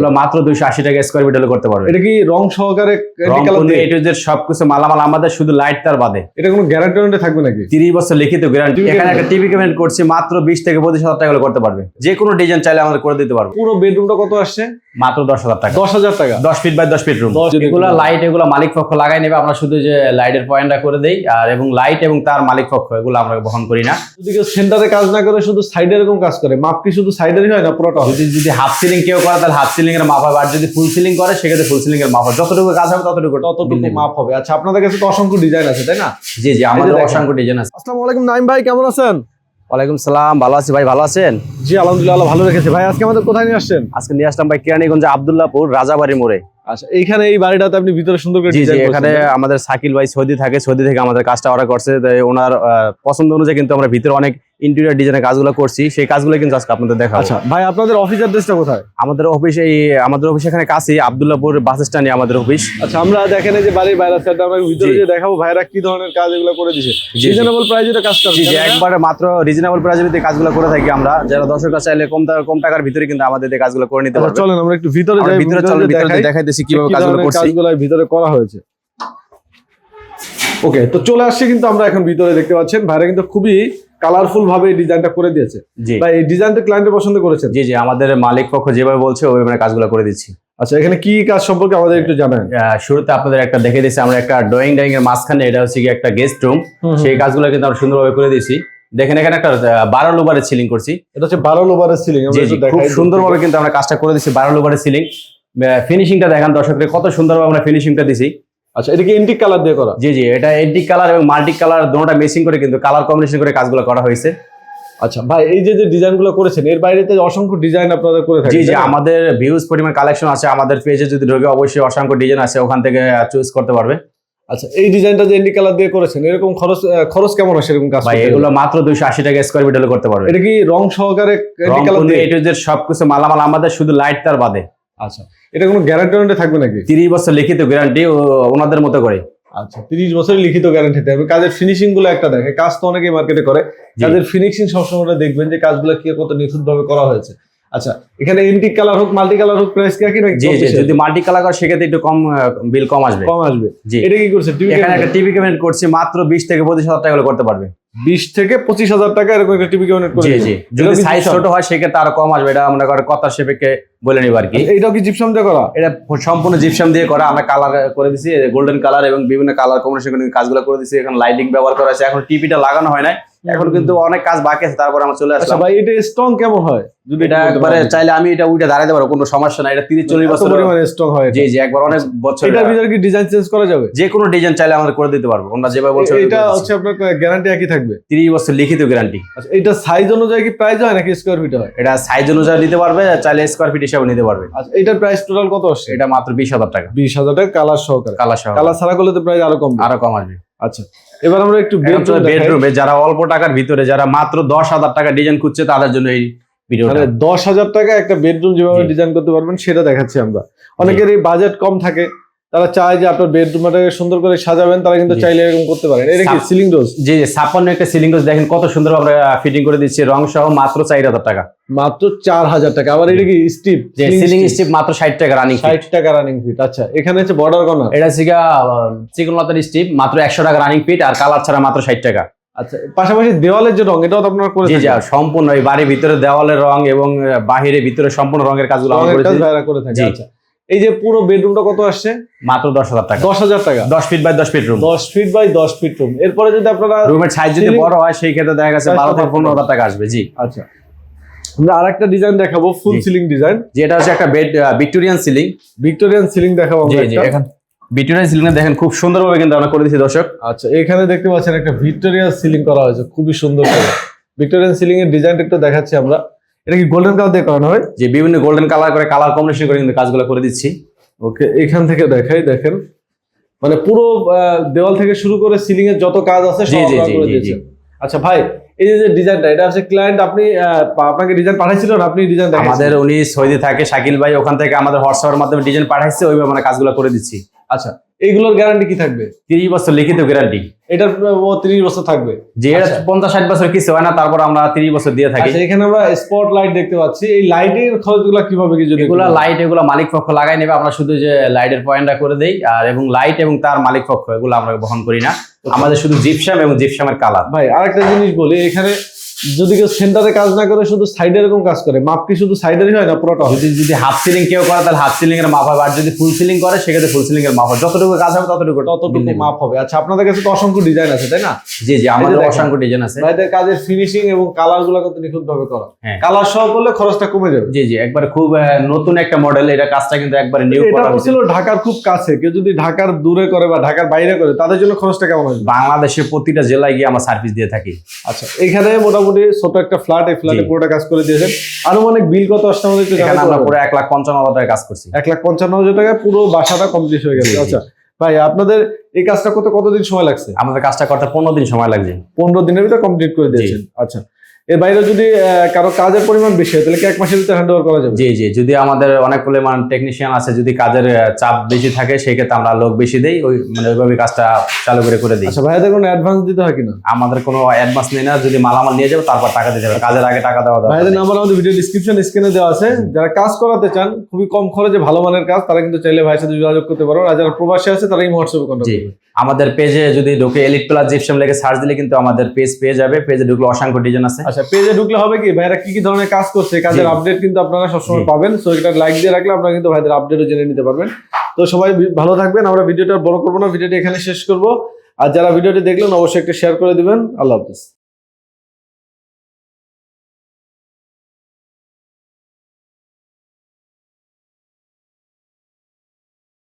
এগুলো মাত্র দুইশো আশি টাকা স্কোয়ার ফিট হলে করতে পারবে। এটা কি রং সহকারে এটা সবকিছু মালামাল আমাদের শুধু লাইট তার বাদে। এটা কোনো গ্যারান্টি ওয়ারেন্টি থাকবে নাকি? তিরিশ বছর লিখিত গ্যারান্টি এখানে একটা টিভি ক্যাবিনেট করছি মাত্র বিশ থেকে পঁচিশ হাজার টাকা করতে পারবে। যে কোনো ডিজাইন চাইলে আমাদের করে দিতে পারবে। পুরো বেডরুমটা কত আসছে? মাত্র দশ হাজার টাকা। দশ হাজার টাকা? দশ ফিট বাই দশ ফিট রুম এগুলো লাইট এগুলো মালিক পক্ষ লাগাই নেবে আমরা শুধু যে লাইটের পয়েন্টটা করে দেই। আর এবং লাইট এবং তার মালিক পক্ষ এগুলো আমরা বহন করি না। যদি কেউ সেন্টারে কাজ না করে শুধু সাইডে এরকম কাজ করে। মাপ কি শুধু সাইডেরই হয় না পুরোটা যদি যদি হাফ সিলিং কেউ করে তাহলে হাফ সিলিং এর মাপ হবে। আর যদি ফুল সিলিং করে সেক্ষেত্রে ফুল সিলিং এর মাপ হবে। যতটুকু কাজ হবে ততটুকু ততটুকু মাপ হবে। আচ্ছা আপনাদের কাছে তো অসংখ্য ডিজাইন আছে তাই না? জি জি আমাদের। অসংখ্য ডিজাইন আছে। আসসালামু আলাইকুম নাইম ভাই কেমন আছেন? ওয়ালাইকুম সালাম ভালো আছি ভাই ভালো আছেন? জি আলহামদুলিল্লাহ ভালো রেখেছে। ভাই আজকে আমাদের কোথায় নিয়ে আসছেন? আজকে নিয়ে আসলাম ভাই কেরানীগঞ্জ আবদুল্লাহপুর রাজাবাড়ি মোড়ে। আচ্ছা এইখানে এই বাড়িটাতে আপনি ভিতরে সুন্দর করে ডিজাইন এখানে আমাদের সাকিল ভাই সৌদি থাকে সৌদি থেকে আমাদের কাজটা অর্ডার করছে। ওনার পছন্দ অনুযায়ী কিন্তু আমরা ভিতরে অনেক ইন্টেরিয়র ডিজাইনের কাজগুলো করছি সেই কাজগুলো কিন্তু আজকে আপনাদের দেখা আচ্ছা ভাই আপনাদের অফিস অ্যাড্রেসটা কোথায়? আমাদের অফিস এই আমাদের অফিস এখানে কাছেই আবদুল্লাহপুর বাস স্ট্যান্ডে আমাদের অফিস আচ্ছা আমরা দেখেন এই যে বাড়ির বাইরে সাইডটা আমরা ভিতরে। যে দেখাবো ভাইরা কি ধরনের কাজ এগুলো করে দিছে। রিজনেবল প্রাইসে এটা কাজ জি একবারে মাত্র রিজনেবল প্রাইসের ভিতরে কাজগুলো করে থাকি আমরা। যারা দর্শকরা চাইলে কম টাকা কম টাকার ভিতরে কিন্তু আমাদের দিয়ে কাজগুলো করে নিতে আচ্ছা পারবে। চলেন আমরা একটু ভিতরে যাই ভিতরে চলো ভিতরে দেখাই দেখাইতেছি কীভাবে কাজগুলো করছি। কাজগুলো ভিতরে করা হয়েছে। ওকে তো চলে আসছে কিন্তু আমরা এখন ভিতরে দেখতে পাচ্ছেন। ভাইরা কিন্তু খুবই কালারফুল ভাবে এই ডিজাইনটা করে দিয়েছে। ভাই এই ডিজাইনটা ক্লায়েন্টের পছন্দ করেছেন? জি জি আমাদের মালিক পক্ষ যেভাবে বলছে ওইভাবে কাজগুলো করে দিচ্ছি। আচ্ছা এখানে কি কাজ সম্পর্কে আমাদের একটু জানান। শুরুতে আপনাদের একটা দেখে দিচ্ছি আমরা একটা ড্রয়িং ডাইং এর মাঝখানে এটা হচ্ছে কি একটা গেস্ট রুম সেই কাজগুলো কিন্তু আমরা সুন্দরভাবে করে দিয়েছি। দেখেন এখানে একটা বারো লোবারের সিলিং করছি। এটা হচ্ছে বারো লোবারের সিলিং খুব সুন্দরভাবে কিন্তু আমরা কাজটা করে দিচ্ছি বারো লোবারের সিলিং ফিনিশিংটা দেখেন দর্শকদের কত সুন্দরভাবে আমরা ফিনিশিংটা দিছি। আচ্ছা এটা কি এন্টিক কালার দিয়ে করা? জি জি এটা এন্টিক কালার এবং মাল্টি কালার দুটোটা মেসিং করে কিন্তু কালার কম্বিনেশন করে কাজগুলো করা হয়েছে। আচ্ছা ভাই এই যে যে ডিজাইনগুলো করেছেন এর বাইরে তো অসংখ্য ডিজাইন আপনাদের করে থাকেন জি জি আমাদের ভিউজ পরিমাণ কালেকশন আছে আমাদের পেজে যদি ঢোকে অবশ্যই অসংখ্য ডিজাইন আছে ওখান থেকে চুজ করতে পারবে। আচ্ছা এই ডিজাইনটা যে এন্টিক কালার দিয়ে করেছেন এরকম খরচ খরচ কেমন হয় সেরকম কাজ ভাই এগুলো মাত্র দুইশো আশি টাকা স্কোয়ার হলে করতে পারবে। এটা কি রং সহকারে এন্টিক কালার দিয়ে? এ টু জেড সবকিছু মালামাল আমাদের শুধু লাইট তার বাদে। আচ্ছা। এটা কোনো গ্যারান্টি ওয়ারেন্টি থাকবে নাকি? তিরিশ বছর লিখিত গ্যারান্টি ওনাদের মতো করে। আচ্ছা তিরিশ বছরের লিখিত গ্যারান্টি থাকবে কাজের ফিনিশিংগুলো একটা দেখে। কাজ তো অনেকেই মার্কেটে করে। কাজের ফিনিশিং সবসময় দেখবেন যে কাজগুলো কি কত নিখুঁত ভাবে করা হয়েছে। আচ্ছা এখানে এন্টিক কালার হোক মাল্টি কালার হোক প্রাইস কি একই নাকি যদি মাল্টি কালার করে সেক্ষেত্রে একটু কম বিল কম আসবে। কম আসবে। এটা কি করছে? টিভি এখানে একটা টিভি করছি মাত্র বিশ থেকে পঁচিশ হাজার টাকা করতে পারবে। বিশ থেকে পঁচিশ হাজার টাকা এরকম একটা টিভি ক্যাবিনেট করে জি জি। যদি সাইজ ছোট হয় সেক্ষেত্রে আরও কম আসবে। এটা আমরা করে কথার সেপেক্ষে বলে নিব আর কি। এটাও কি জিপসাম দিয়ে করা? এটা সম্পূর্ণ জিপসাম দিয়ে করা। আমরা কালার করে দিছি গোল্ডেন কালার এবং বিভিন্ন কালার কম্বিনেশন কাজগুলো করে দিছি। এখন লাইটিং ব্যবহার করা আছে। এখন টিভিটা লাগানো হয় না এখন কিন্তু অনেক কাজ বাকি আছে তারপর আমরা চলে আচ্ছা আসলাম। ভাই এটা স্ট্রং কেমন হয়? যদি এটা একবারে চাইলে আমি এটা উইটা দাঁড়াতে পারব কোনো সমস্যা নাই এটা তিরিশ চল্লিশ এত বছর পরিমাণে স্ট্রং হয়। জি জি একবার অনেক বছর এটার ভিতরে কি ডিজাইন চেঞ্জ করা যাবে? যে কোনো ডিজাইন চাইলে আমাদের করে দিতে পারব আমরা যেভাবে বলছি এটা হচ্ছে আপনার গ্যারান্টি একই থাকবে? তিরিশ বছর লিখিত গ্যারান্টি আচ্ছা এটা সাইজ অনুযায়ী কি প্রাইস হয় নাকি স্কোয়ার ফিট হয়? এটা সাইজ অনুযায়ী নিতে পারবে চাইলে স্কোয়ার ফিট হিসাবে নিতে পারবে। আচ্ছা এটার প্রাইস টোটাল কত আসছে? এটা মাত্র বিশ হাজার টাকা। বিশ হাজার টাকা কালার সহকারে। কালার সহ কালার ছাড়া করলে তো প্রাইস আরও কম আরও কম আসবে। আচ্ছা এবার আমরা একটু বেডরুম যারা অল্প টাকার ভিতরে যারা মাত্র দশ হাজার টাকা ডিজাইন খুঁজছে তাদের জন্য এই মানে দশ হাজার টাকা একটা বেডরুম যেভাবে ডিজাইন করতে পারবেন সেটা দেখাচ্ছি আমরা। অনেকের এই বাজেট কম থাকে তারা চায় যে আপনার বেডরুমটাকে সুন্দর করে সাজাবেন তারা কিন্তু চাইলে এরকম করতে পারেন। এটা কি সিলিং ডোজ জি জি ছাপ্পান্ন একটা সিলিং ডোজ দেখেন কত সুন্দর আমরা ফিটিং করে দিচ্ছি রং সহ মাত্র চার হাজার টাকা। মাত্র চার হাজার টাকা। আবার এটা কি স্টিপ সিলিং স্টিপ মাত্র ষাট টাকা রানিং ষাট টাকা রানিং ফিট আচ্ছা। এখানে হচ্ছে বর্ডার কর্নার এটা হচ্ছে চিকনলতার স্টিপ মাত্র একশো টাকা রানিং ফিট আর কালার ছাড়া মাত্র ষাট টাকা। আচ্ছা পাশাপাশি দেওয়ালের যে রং এটাও তো আপনারা করে জি সম্পূর্ণ এই বাড়ির ভিতরে দেওয়ালের রং এবং বাহিরে ভিতরে সম্পূর্ণ রঙের কাজগুলো আমরা করে থাকে আচ্ছা। এই যে পুরো বেডরুমটা কত আসছে? মাত্র দশ হাজার টাকা। দশ হাজার টাকা। দশ ফিট বাই দশ ফিট রুম দশ ফিট বাই দশ ফিট রুম এরপরে যদি আপনারা রুমের সাইজ যদি বড় হয় সেই ক্ষেত্রে দেখা গেছে বারো থেকে পনেরো। হাজার টাকা আসবে জি। আচ্ছা। আমরা আরেকটা ডিজাইন দেখাবো ফুল সিলিং ডিজাইন যেটা হচ্ছে একটা bed Victorian ceiling Victorian ceiling দেখাবো আমরা এখন ভিক্টোরিয়ান সিলিং দেখেন খুব সুন্দরভাবে কিন্তু আমরা করে দিচ্ছি দর্শক। আচ্ছা এখানে দেখতে পাচ্ছেন একটা ভিক্টোরিয়ান সিলিং করা হয়েছে খুবই সুন্দর করে। ভিক্টোরিয়ান সিলিং এর ডিজাইনটা একটু দেখাচ্ছি আমরা। এটা কি গোল্ডেন কালার দিয়ে করানো হয়? যে বিভিন্ন গোল্ডেন কালার করে কালার কম্বিনেশন করে কিন্তু কাজগুলো করে দিচ্ছি। ওকে এখান থেকে দেখাই দেখেন। মানে পুরো দেওয়াল থেকে শুরু করে সিলিং এর যত কাজ আছে আচ্ছা ভাই এই যে ডিজাইনটা এটা হচ্ছে ক্লায়েন্ট আপনি আপনাকে ডিজাইন পাঠাইছিল না? আপনি ডিজাইন আমাদের উনি সৌদি থাকে শাকিল ভাই ওখান থেকে আমাদের হোয়াটসঅ্যাপের মাধ্যমে ডিজাইন পাঠাইছে ওইভাবে আমরা কাজগুলো করে দিচ্ছি। আচ্ছা এইগুলোর গ্যারান্টি কি থাকবে? তিরিশ বছর লিখিত গ্যারান্টি এটার ও তিরিশ বছর থাকবে। যে আচ্ছা। পঞ্চাশ ষাট বছর কিছু হয় না তারপর আমরা তিরিশ বছর দিয়ে থাকি। আচ্ছা এখানে আমরা স্পট লাইট দেখতে পাচ্ছি। এই লাইটের খরচগুলো কীভাবে কি যদি এগুলা লাইট এগুলা মালিক পক্ষ লাগাই নেবে। আমরা শুধু যে লাইটের পয়েন্টটা করে দেই আর এবং লাইট এবং তার মালিক পক্ষ এগুলো আমরা বহন করি না। আমাদের শুধু জিপসাম এবং জিপসামের কালার ভাই আরেকটা জিনিস বলি এখানে যদি কেউ সেন্টারে কাজ না করে শুধু সাইডে এরকম কাজ করে। মাপ কি শুধু সাইডেরই হয় না পুরোটা হয়? যদি যদি হাফ সিলিং কেউ করে তাহলে হাফ সিলিং এর মাপ হবে। আর যদি ফুল সিলিং করে সেক্ষেত্রে ফুল সিলিং এর মাপ হবে। যতটুকু কাজ হবে ততটুকু ততটুকু মাপ হবে। আচ্ছা আপনাদের কাছে তো অসংখ্য ডিজাইন আছে তাই না? জি জি আমাদের অসংখ্য ডিজাইন আছে। ভাইদের কাজের ফিনিশিং এবং কালারগুলো কত নিখুঁত ভাবে করা। হ্যাঁ। কালার সহ করলে খরচটা কমে যাবে। জি জি একবার খুব নতুন একটা মডেল এটা কাজটা কিন্তু একবারে নিউ করা হয়েছে ছিল ঢাকার খুব কাছে। কেউ যদি ঢাকার দূরে করে বা ঢাকার বাইরে করে তাদের জন্য খরচটা কেমন হবে? বাংলাদেশের প্রতিটা জেলায় গিয়ে আমরা সার্ভিস দিয়ে থাকি। আচ্ছা এখানে মোটামুটি ছোট একটা ফ্ল্যাট এই ফ্ল্যাটে পুরোটা কাজ করে দিয়েছেন আনুমানিক বিল কত আসছে আমাদের এখানে আমরা পুরো এক লাখ পঞ্চান্ন হাজার টাকা কাজ করছি। এক লাখ পঞ্চান্ন হাজার টাকায় পুরো বাসাটা কমপ্লিট হয়ে গেছে। আচ্ছা ভাই আপনাদের এই কাজটা করতে কতদিন সময় লাগছে? আমাদের কাজটা করতে পনেরো দিন সময় লাগছে। পনেরো দিনের ভিতরে কমপ্লিট করে দিয়েছেন। আচ্ছা এর বাইরে যদি কারও কাজের পরিমাণ বেশি হয় তাহলে কি এক মাসের ভিতরে হ্যান্ড ওভার করা যাবে? জি জি যদি আমাদের অনেক পরিমাণ টেকনিশিয়ান আছে যদি কাজের চাপ বেশি থাকে সেক্ষেত্রে আমরা লোক বেশি দেই ওই মানে ওইভাবে কাজটা চালু করে করে দিই। আচ্ছা ভাইয়াদের কোনো অ্যাডভান্স দিতে হয় কিনা? আমাদের কোনো অ্যাডভান্স নেই না যদি মালামাল নিয়ে যাবে তারপর টাকা দিতে হবে। কাজের আগে টাকা দেওয়া দরকার ভাইদের। নাম্বার আমাদের ভিডিও ডিসক্রিপশন স্ক্রিনে দেওয়া আছে। যারা কাজ করাতে চান খুবই কম খরচে ভালো মানের কাজ তারা কিন্তু চাইলে ভাইয়ের সাথে যোগাযোগ করতে পারো। আর যারা প্রবাসী আছে তারা এই হোয়াটসঅ্যাপে কন্ট্যাক্ট করবে। আমাদের পেজে যদি ঢুকে এলিট প্লাস জিপসাম লেগে সার্চ দিলে কিন্তু আমাদের পেজ পেয়ে যাবে। পেজে ঢুকলে অসংখ্য ডিজাইন আছে। আচ্ছা পেজে ঢুকলে হবে কি? ভাইরা কি কি ধরনের কাজ করছে? কাজের আপডেট কিন্তু আপনারা সবসময় পাবেন। সো এটা লাইক দিয়ে রাখলে আপনারা কিন্তু ভাইদের আপডেটও জেনে নিতে পারবেন। তো সবাই ভালো থাকবেন। আমরা ভিডিওটা বড় করব না। ভিডিওটি এখানে শেষ করব। আর যারা ভিডিওটি দেখলেন অবশ্যই একটা শেয়ার করে দিবেন। আল্লাহ হাফিজ।